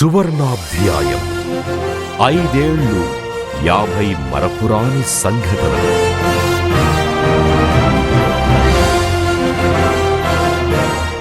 సువర్ణాధ్యాయం. ఐదేళ్ళు యాభై మరపురాని సంఘటనలు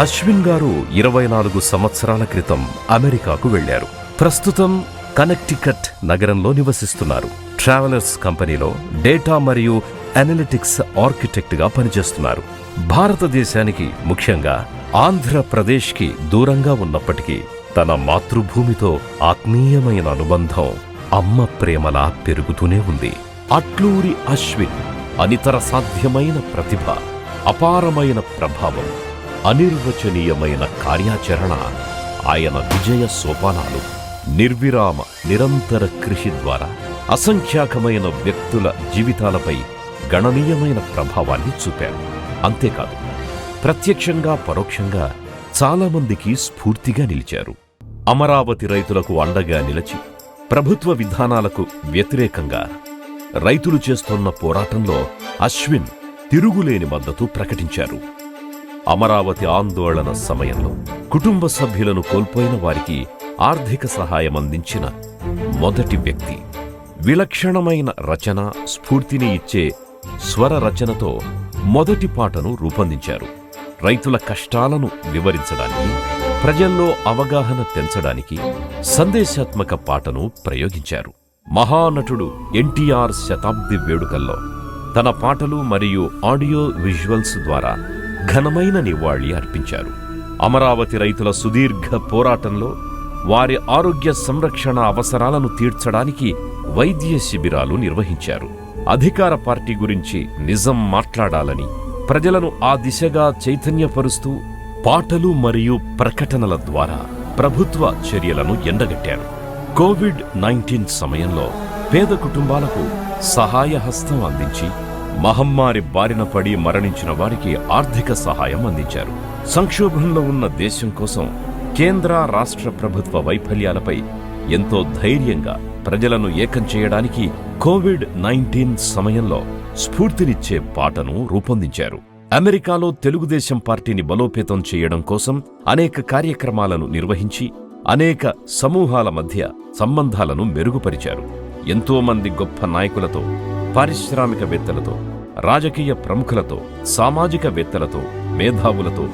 అశ్విన్ గారు ఇరవై నాలుగు సంవత్సరాల క్రితం అమెరికాకు వెళ్ళారు ప్రస్తుతం కనెక్టికట్ నగరంలో నివసిస్తున్నారు. ట్రావెలర్స్ కంపెనీలో డేటా మరియు అనలిటిక్స్ ఆర్కిటెక్ట్గా పనిచేస్తున్నారు. భారతదేశానికి ముఖ్యంగా ఆంధ్రప్రదేశ్కి దూరంగా ఉన్నప్పటికీ తన మాతృభూమితో ఆత్మీయమైన అనుబంధం అమ్మ ప్రేమలా పెరుగుతూనే ఉంది. అట్లూరి అశ్విన్ అనితర సాధ్యమైన ప్రతిభ అపారమైన ప్రభావం అనిర్వచనీయమైన కార్యాచరణ ఆయన విజయ సోపానాలు నిర్విరామ నిరంతర కృషి ద్వారా అసంఖ్యాకమైన వ్యక్తుల జీవితాలపై గణనీయమైన ప్రభావాన్ని చూపారు. అంతేకాదు ప్రత్యక్షంగా పరోక్షంగా చాలామందికి స్ఫూర్తిగా నిలిచారు. అమరావతి రైతులకు అండగా నిలిచి ప్రభుత్వ విధానాలకు వ్యతిరేకంగా రైతులు చేస్తున్న పోరాటంలో అశ్విన్ తిరుగులేని మద్దతు ప్రకటించారు. అమరావతి ఆందోళన సమయంలో కుటుంబ సభ్యులను కోల్పోయిన వారికి ఆర్థిక సహాయం అందించిన మొదటి వ్యక్తి. విలక్షణమైన రచన స్ఫూర్తిని ఇచ్చే స్వర రచనతో మొదటి పాటను రూపొందించారు. రైతుల కష్టాలను వివరించడానికి ప్రజల్లో అవగాహన పెంచడానికి సందేశాత్మక పాటను ప్రయోగించారు. మహానటుడు ఎన్టీఆర్ శతాబ్ది వేడుకల్లో తన పాటలు మరియు ఆడియో విజువల్స్ ద్వారా ఘనమైన నివాళి అర్పించారు. అమరావతి రైతుల సుదీర్ఘ పోరాటంలో వారి ఆరోగ్య సంరక్షణ అవసరాలను తీర్చడానికి వైద్య శిబిరాలు నిర్వహించారు. అధికార పార్టీ గురించి నిజం మాట్లాడాలని ప్రజలను ఆ దిశగా చైతన్యపరుస్తూ పాటలు మరియు ప్రకటనల ద్వారా ప్రభుత్వ చర్యలను ఎండగట్టారు. కోవిడ్ నైన్టీన్ సమయంలో పేద కుటుంబాలకు సహాయ హస్తం అందించి మహమ్మారి బారిన పడి మరణించిన వారికి ఆర్థిక సహాయం అందించారు. సంక్షోభంలో ఉన్న దేశం కోసం కేంద్ర రాష్ట్ర ప్రభుత్వ వైఫల్యాలపై ఎంతో ధైర్యంగా ప్రజలను ఏకం చేయడానికి కోవిడ్ నైన్టీన్ సమయంలో స్ఫూర్తినిచ్చే పాటను రూపొందించారు. అమెరికాలో తెలుగుదేశం పార్టీని బలోపేతం చేయడం కోసం అనేక కార్యక్రమాలను నిర్వహించి అనేక సమూహాల మధ్య సంబంధాలను మెరుగుపరిచారు. ఎంతోమంది గొప్ప నాయకులతో పారిశ్రామికవేత్తలతో రాజకీయ ప్రముఖులతో సామాజికవేత్తలతో మేధావులతో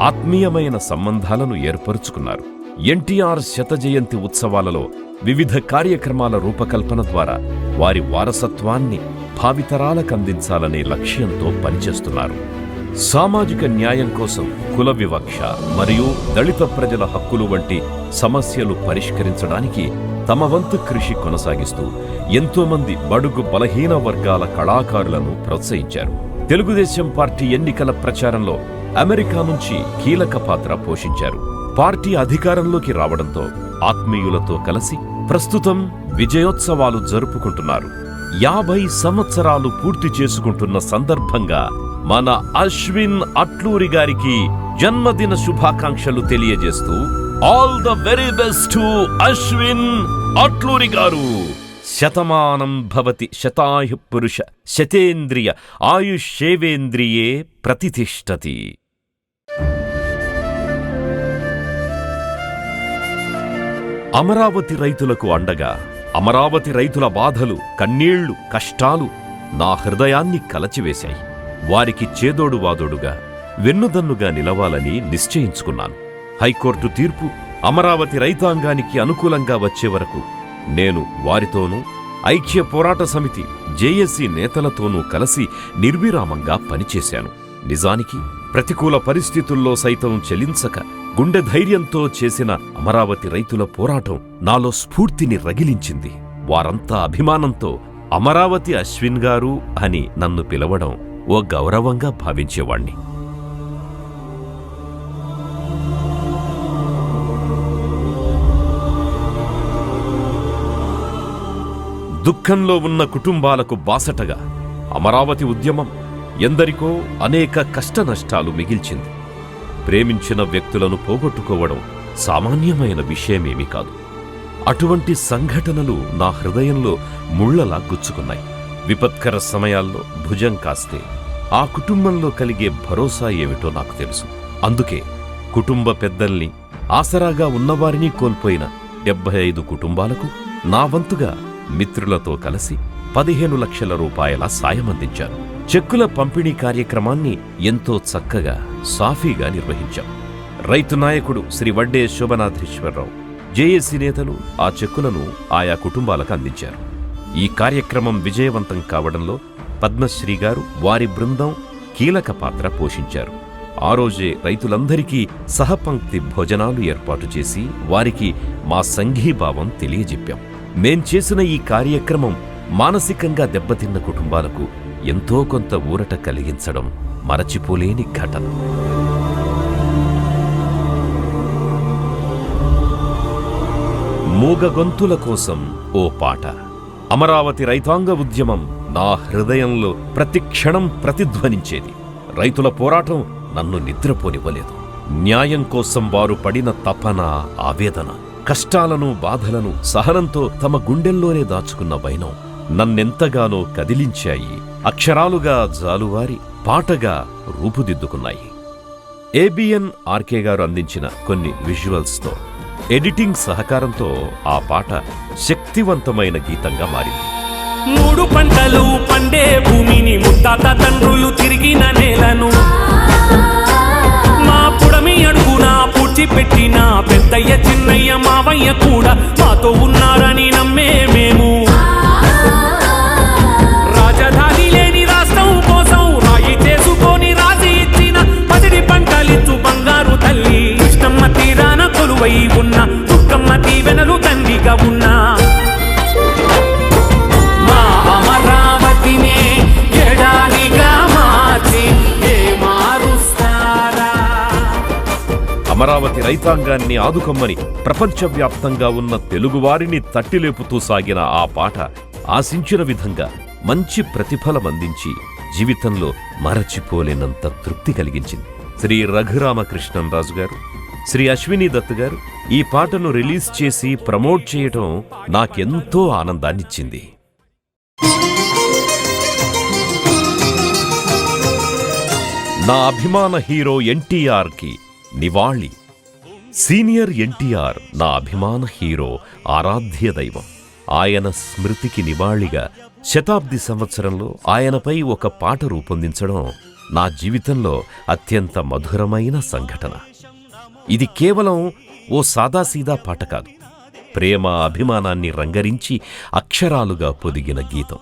ఆత్మీయమైన సంబంధాలను ఏర్పరుచుకున్నారు. ఎన్టీఆర్ శతజయంతి ఉత్సవాలలో వివిధ కార్యక్రమాల రూపకల్పన ద్వారా వారి వారసత్వాన్ని భావితరాలకందించాలనే లక్ష్యంతో పనిచేస్తున్నారు. సామాజిక న్యాయం కోసం కుల వివక్ష మరియు దళిత ప్రజల హక్కులు వంటి సమస్యలు పరిష్కరించడానికి తమ వంతు కృషి కొనసాగిస్తూ ఎంతోమంది బడుగు బలహీన వర్గాల కళాకారులను ప్రోత్సహించారు. తెలుగుదేశం పార్టీ ఎన్నికల ప్రచారంలో అమెరికా నుంచి కీలక పాత్ర పోషించారు. పార్టీ అధికారంలోకి రావడంతో ఆత్మీయులతో కలిసి ప్రస్తుతం విజయోత్సవాలు జరుపుకుంటున్నారు. యాభై సంవత్సరాలు పూర్తి చేసుకుంటున్న సందర్భంగా మన అశ్విన్ అట్లూరి గారికి జన్మదిన శుభాకాంక్షలు తెలియజేస్తూ all the very best Ashwin Atluri గారు. శతమానం భవతి శతాయు పురుష శతేంద్రియ ఆయుషేవేంద్రియే ప్రతిష్టతి. అమరావతి రైతులకు అండగా అమరావతి రైతుల బాధలు కన్నీళ్ళు కష్టాలు నా హృదయాన్ని కలచివేశాయి. వారికి చేదోడు వాదోడుగా వెన్నుదన్నుగా నిలవాలని నిశ్చయించుకున్నాను. హైకోర్టు తీర్పు అమరావతి రైతాంగానికి అనుకూలంగా వచ్చే వరకు నేను వారితోనూ ఐక్య పోరాట సమితి జేఏసీ నేతలతోనూ కలిసి నిర్విరామంగా పనిచేశాను. నిజానికి ప్రతికూల పరిస్థితుల్లో సైతం చెలించక గుండె ధైర్యంతో చేసిన అమరావతి రైతుల పోరాటం నాలో స్ఫూర్తిని రగిలించింది. వారంతా అభిమానంతో అమరావతి అశ్విన్ గారు అని నన్ను పిలవడం ఓ గౌరవంగా భావించేవాణ్ణి. దుఃఖంలో ఉన్న కుటుంబాలకు బాసటగా అమరావతి ఉద్యమం ఎందరికో అనేక కష్టనష్టాలు మిగిల్చింది. ప్రేమించిన వ్యక్తులను పోగొట్టుకోవడం సామాన్యమైన విషయమేమీ కాదు. అటువంటి సంఘటనలు నా హృదయంలో ముళ్ళలా గుచ్చుకున్నాయి. విపత్కర సమయాల్లో భుజం కాస్తే ఆ కుటుంబంలో కలిగే భరోసా ఏమిటో నాకు తెలుసు. అందుకే కుటుంబ పెద్దల్ని ఆసరాగా ఉన్నవారిని కోల్పోయిన డెబ్బై ఐదు కుటుంబాలకు నా వంతుగా మిత్రులతో కలిసి పదిహేను లక్షల రూపాయల సాయం అందించాను చెక్కుల పంపిణీ కార్యక్రమాన్ని ఎంతో చక్కగా సాఫీగా నిర్వహించాం. రైతు నాయకుడు శ్రీ వడ్డే శోభనాథేశ్వరరావు జేఏసీ నేతలు ఆ చెక్కులను ఆయా కుటుంబాలకు అందించారు. ఈ కార్యక్రమం విజయవంతం కావడంలో పద్మశ్రీ గారు వారి బృందం కీలక పాత్ర పోషించారు. ఆ రోజే రైతులందరికీ సహపంక్తి భోజనాలు ఏర్పాటు చేసి వారికి మా సంఘీభావం తెలియజెప్పాం. మేం చేసిన ఈ కార్యక్రమం మానసికంగా దెబ్బతిన్న కుటుంబాలకు ఎంతో కొంత ఊరట కలిగించడం మరచిపోలేని ఘటన. మూగగొంతుల కోసం ఓ పాట. అమరావతి రైతాంగ ఉద్యమం నా హృదయంలో ప్రతి క్షణం ప్రతిధ్వనించేది. రైతుల పోరాటం నన్ను నిద్రపోనివ్వలేదు. న్యాయం కోసం వారు పడిన తపన ఆవేదన కష్టాలను బాధలను సహనంతో తమ గుండెల్లోనే దాచుకున్న వైనం నన్నెంతగానో కదిలించాయి. అక్షరాలుగా జాలువారి పాటగా రూపుదిద్దుకున్నాయి. ఏబిఎన్ ఆర్కే గారు అందించిన కొన్ని విజువల్స్తో ఎడిటింగ్ సహకారంతో ఆ పాట శక్తివంతమైన గీతంగా మారింది. మూడు పంటలు పండే భూమిని ముత్తాత తండ్రులు తిరిగిన నేలను. మా పుడమి అడుగున పూడ్చిపెట్టిన పెద్దయ్య చిన్నయ్య మావయ్య కూడా మాతో ఉన్నారని నమ్మే మేము. రాజధాని లేని రాష్ట్రం కోసం రాయి చేసుకొని రాజీ ఇచ్చిన పసిడి పంటలిచ్చు బంగారు తల్లి. కృష్ణమ్మ తీరాన కొలువై ఉన్న దుఃఖమ్మ దీవెనలు తండ్రిగా ఉన్నా అమరావతి రైతాంగాన్ని ఆదుకొమ్మని ప్రపంచవ్యాప్తంగా ఉన్న తెలుగువారిని తట్టిలేపుతూ సాగిన ఆ పాట ఆశించిన విధంగా మంచి ప్రతిఫలం అందించి జీవితంలో మరచిపోలేనంత తృప్తి కలిగించింది. శ్రీ రఘురామకృష్ణంరాజు గారు శ్రీ అశ్విని దత్ గారు ఈ పాటను రిలీజ్ చేసి ప్రమోట్ చేయటం నాకెంతో ఆనందాన్నిచ్చింది. నా అభిమాన హీరో ఎన్టీఆర్కి నివాళి. సీనియర్ ఎన్టీఆర్ నా అభిమాన హీరో ఆరాధ్య దైవం. ఆయన స్మృతికి నివాళిగా శతాబ్ది సంవత్సరంలో ఆయనపై ఒక పాట రూపొందించడం నా జీవితంలో అత్యంత మధురమైన సంఘటన. ఇది కేవలం ఓ సాదాసీదా పాట కాదు. ప్రేమ అభిమానాన్ని రంగరించి అక్షరాలుగా పొదిగిన గీతం.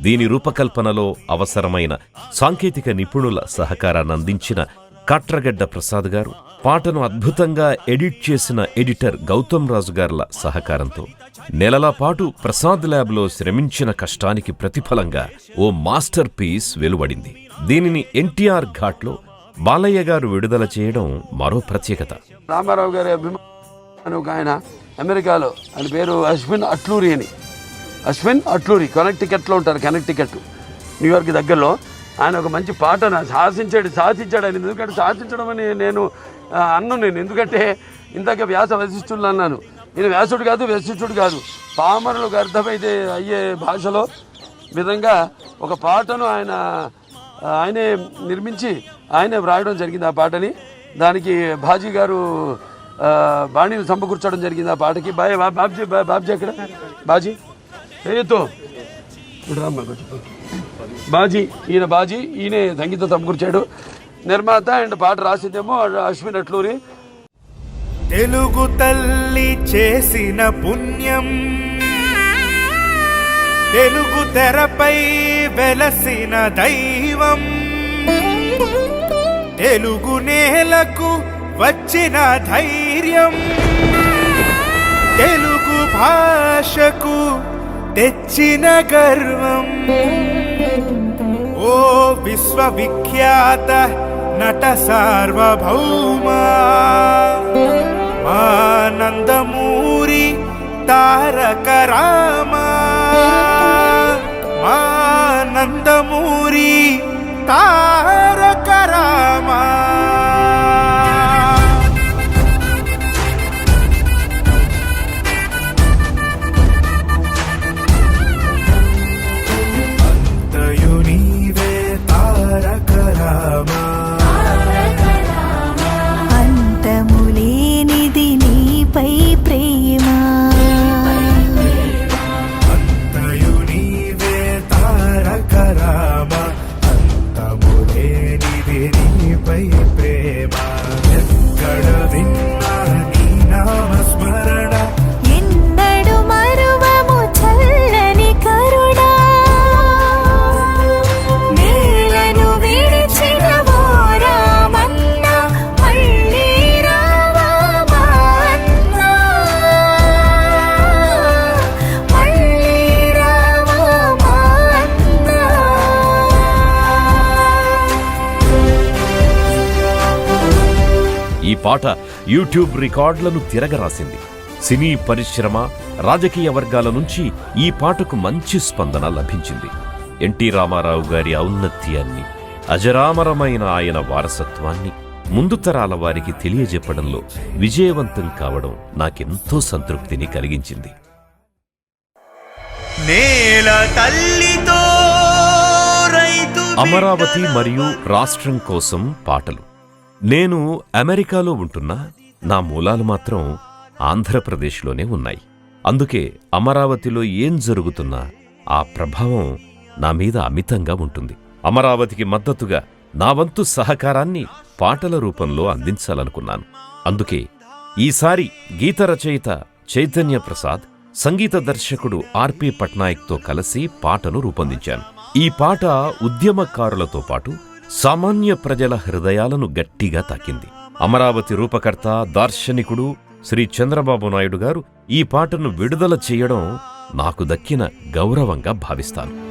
దీని రూపకల్పనలో అవసరమైన సాంకేతిక నిపుణుల సహకారాన్ని అందించిన కాట్రగడ్డ ప్రసాద్ గారు పాటను అద్భుతంగా ఎడిట్ చేసిన ఎడిటర్ గౌతమ్ రాజు గార్ల సహకారంతో నెలల పాటు ప్రసాద్ ల్యాబ్లో శ్రమించిన కష్టానికి ప్రతిఫలంగా ఓ మాస్టర్ పీస్ వెలువడింది. దీనిని ఎన్టీఆర్ ఘాట్లో బాలయ్య గారు విడుదల చేయడం మరో ప్రత్యేకత. రామారావు గారి అభిమాని ఒక ఆయన అమెరికాలో ఆయన పేరు అశ్విన్ అట్లూరి అని. అశ్విన్ అట్లూరి కనెక్టికెట్లో ఉంటారు కనెక్టికెట్. న్యూయార్క్ దగ్గరలో ఆయన ఒక మంచి పాటను సాధించాడు సాధించాడు ఆయన ఎందుకంటే సాధించడం అని నేను అన్ను నేను ఎందుకంటే ఇందాక వ్యాస వశిష్ఠులు అన్నాను. నేను వ్యాసుడు కాదు వశిష్ఠుడు కాదు. పామరులకు అర్థమైతే అయ్యే భాషలో విధంగా ఒక పాటను ఆయన ఆయనే నిర్మించి ఆయనే వ్రాయడం జరిగింది ఆ పాటని. దానికి బాజీ గారు బాణీలు బాణీని సమకూర్చడం జరిగింది ఆ పాటకి. బాయ్ బాబ్జీ బాబ్జీ ఎక్కడ? బాజీ? ఏతో బాజీ ఈయన బాజీ ఈయనే సంగీతం సమకూర్చాడు నిర్మాత అండ్ పాట రాసిందేమో అశ్విన్ అట్లూరి. తెలుగు తల్లి చేసిన పుణ్యం. తెలుగు తెరపై వెలసిన దైవం. తెలుగు నేలకు వచ్చిన ధైర్యం. తెలుగు భాషకు తెచ్చిన గర్వం. ఓ విశ్వవిఖ్యాత నట సార్వభౌమా. ఆనందమూరి తారక రామ. పాట యూట్యూబ్ రికార్డులను తిరగరాసింది. సినీ పరిశ్రమ రాజకీయ వర్గాల నుంచి ఈ పాటకు మంచి స్పందన లభించింది. ఎన్టీ రామారావు గారి ఔన్నత్యాన్ని అజరామరమైన ఆయన వారసత్వాన్ని ముందు తరాల వారికి తెలియజెప్పడంలో విజయవంతం కావడం నాకెంతో సంతృప్తిని కలిగించింది. అమరావతి మరియు రాష్ట్రం కోసం పాటలు. నేను అమెరికాలో ఉంటున్నా నా మూలాలు మాత్రం ఆంధ్రప్రదేశ్లోనే ఉన్నాయి. అందుకే అమరావతిలో ఏం జరుగుతున్నా ఆ ప్రభావం నా మీద అమితంగా ఉంటుంది. అమరావతికి మద్దతుగా నా వంతు సహకారాన్ని పాటల రూపంలో అందించాలనుకున్నాను. అందుకే ఈసారి గీత రచయిత చైతన్య ప్రసాద్ సంగీత దర్శకుడు ఆర్పి పట్నాయక్తో కలిసి పాటను రూపొందించాను. ఈ పాట ఉద్యమకారులతో పాటు సామాన్య ప్రజల హృదయాలను గట్టిగా తాకింది. అమరావతి రూపకర్త దార్శనికుడు శ్రీ చంద్రబాబు నాయుడు గారు ఈ పాటను విడుదల చేయడం నాకు దక్కిన గౌరవంగా భావిస్తాను.